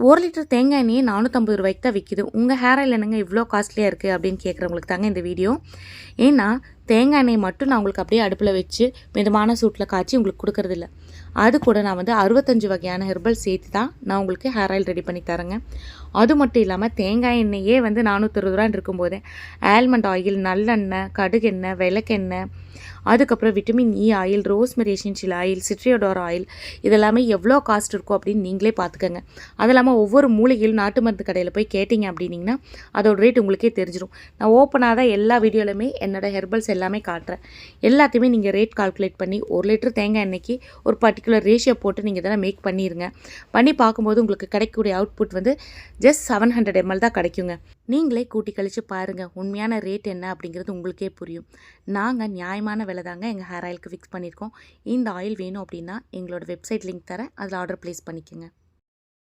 ஒரு லிட்டர் தேங்காய் எண்ணெயே நானூற்றம்பது ரூபாய்க்கு தான் விற்கிது உங்கள் ஹேர் ஆயில் என்னங்க இவ்வளோ காஸ்ட்லியாக இருக்குது அப்படின்னு கேட்குறவங்களுக்கு தாங்க இந்த வீடியோ ஏன்னா தேங்காய் எண்ணெய் மட்டும் நான் உங்களுக்கு அப்படியே அடுப்பில் வச்சு மிதமான சூட்டில் காய்ச்சி உங்களுக்கு கொடுக்குறதில்ல. அது கூட நான் வந்து அறுபத்தஞ்சு வகையான ஹெர்பல் சேர்த்து தான் நான் உங்களுக்கு ஹேர் ஆயில் ரெடி பண்ணி தரேங்க. அது மட்டும் இல்லாமல் தேங்காய் எண்ணெயே வந்து நானூற்றறுபது ரூபான்னு இருக்கும்போது ஆல்மண்ட் ஆயில் நல்லெண்ணெய் கடுகெண்ணெய் விளக்கெண்ணெய் அதுக்கப்புறம் vitamin E oil rosemary essential oil citriodora oil இதெல்லாமே எவ்வளோ காஸ்ட் இருக்கும் அப்படின்னு நீங்களே பார்த்துக்கோங்க அது இல்லாமல் ஒவ்வொரு மூலிகையும் நாட்டு மருந்து கடையில் போய் கேட்டிங்க அப்படின்னிங்கன்னா அதோட ரேட் உங்களுக்கே தெரிஞ்சிடும் நான் ஓப்பனாக தான் எல்லா வீடியோலையுமே என்னோட ஹெர்பல்ஸ் எல்லாமே காட்டுறேன். எல்லாத்தையுமே நீங்கள் ரேட் கால்குலேட் பண்ணி ஒரு லிட்டர் தேங்காய் எண்ணெய்க்கு ஒரு பர்டிகுலர் ரேஷியோ போட்டு நீங்கள் இதெல்லாம் மேக் பண்ணிடுங்க பண்ணி பார்க்கும்போது உங்களுக்கு கிடைக்கக்கூடிய அவுட்புட் வந்து ஜஸ்ட் செவன் ஹண்ட்ரட் எம்எல் தான் கிடைக்குங்க. நீங்களே கூட்டி கழித்து பாருங்கள் உண்மையான ரேட் என்ன அப்படிங்கிறது உங்களுக்கே புரியும். நாங்கள் நியாயமான விலை தாங்க எங்கள் ஹேர் ஆயிலுக்கு ஃபிக்ஸ் பண்ணியிருக்கோம். இந்த ஆயில் வேணும் அப்படின்னா எங்களோட வெப்சைட் லிங்க் தரேன். அதில் ஆர்டர் ப்ளேஸ் பண்ணிக்கோங்க.